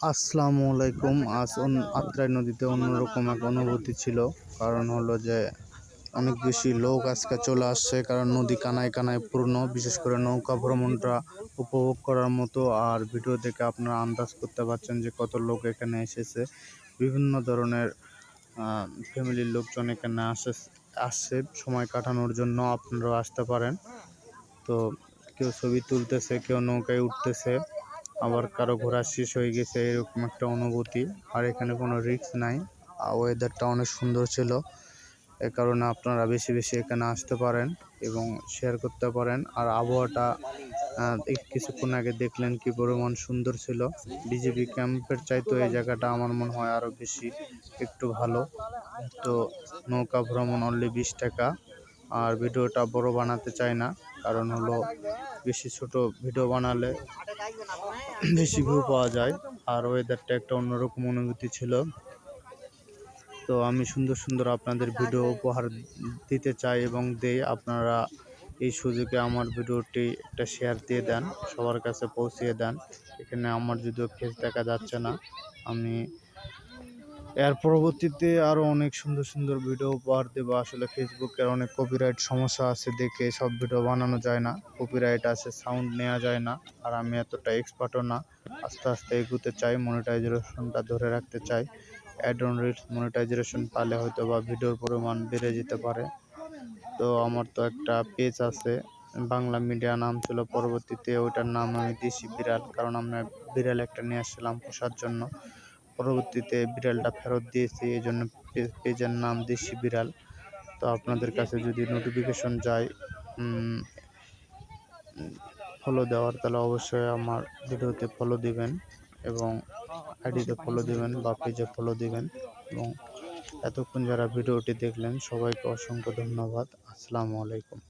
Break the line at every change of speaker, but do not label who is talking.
আসসালামু আলাইকুম। আজ আত্রাই নদীতে অন্যরকম এক অনুভূতি ছিল। কারণ হলো যে, অনেক বেশি লোক আজকে চলে আসছে। কারণ নদী কানায় কানায় পূর্ণ। বিশেষ করে নৌকা ভ্রমণটা উপভোগ করার মতো। আর ভিডিও দেখে আপনারা আন্দাজ করতে পারছেন যে কত লোক এখানে এসেছে। বিভিন্ন ধরনের ফ্যামিলির লোকজন এখানে আসে আসছে। সময় কাটানোর জন্য আপনারাও আসতে পারেন। তো কেউ ছবি তুলতেছে, কেউ নৌকায় উঠতেছে। আবার কারও ঘোরা শেষ হয়ে গেছে, এরকম একটা অনুভূতি। আর এখানে কোনো রিস্ক নাই। ওয়েদারটা অনেক সুন্দর ছিল। এ কারণে আপনারা বেশি বেশি এখানে আসতে পারেন এবং শেয়ার করতে পারেন। আর আবহাওয়াটা কিছুক্ষণ আগে দেখলেন কি পরিমাণ সুন্দর ছিল। বিজেপি ক্যাম্পের চাইতো এই জায়গাটা আমার মনে হয় আরও বেশি একটু ভালো। তো নৌকা ভ্রমণ অনলি বিশ টাকা। আর ভিডিওটা বড় বানাতে চাই না। কারণ হলো বেশি ছোট ভিডিও বানালে বেশি ভিউ পাওয়া যায়। আর ওয়েদারটা একটা অন্যরকম অনুভূতি ছিল। তো আমি সুন্দর সুন্দর আপনাদের ভিডিও উপহার দিতে চাই এবং দেই। আপনারা এই সুযোগে আমার ভিডিওটি একটা শেয়ার দিয়ে দেন, সবার কাছে পৌঁছিয়ে দেন। এখানে আমার যদিও ফেস দেখা যাচ্ছে না, আমি এর পরবর্তীতে আরও অনেক সুন্দর সুন্দর ভিডিও উপহার দেবো। আসলে ফেসবুকের অনেক কপিরাইট সমস্যা আছে দেখে সব ভিডিও বানানো যায় না। কপিরাইট আছে সাউন্ড নেওয়া যায় না। আর আমি এতটা এক্সপার্টও না। আস্তে আস্তে এগোতে চাই মনিটাইজেশনটা ধরে রাখতে চাই। অ্যাড অন রিলস মনিটাইজেশন পালে হয়তো বা ভিডিওর পরিমাণ বেড়ে যেতে পারে। তো আমার তো একটা পেজ আছে, বাংলা মিডিয়া নাম ছিল পরবর্তীতে, ওইটার নাম আমি দেশি বিড়াল। কারণ আমরা বিড়াল একটা নিয়ে আসছিলাম পোষার জন্য। পরবর্তীতে বিড়ালটা ফেরত দিয়েছি, এই জন্য পেজের নাম দেশি বিড়াল। তো আপনাদের কাছে যদি নোটিফিকেশন যায় ফলো দেওয়ার, তাহলে অবশ্যই আমার ভিডিওতে ফলো দিবেন এবং আইডিতে ফলো দিবেন বা পেজে ফলো দিবেন। এবং এতক্ষণ যারা ভিডিওটি দেখলেন, সবাইকে অসংখ্য ধন্যবাদ। আসসালামু আলাইকুম।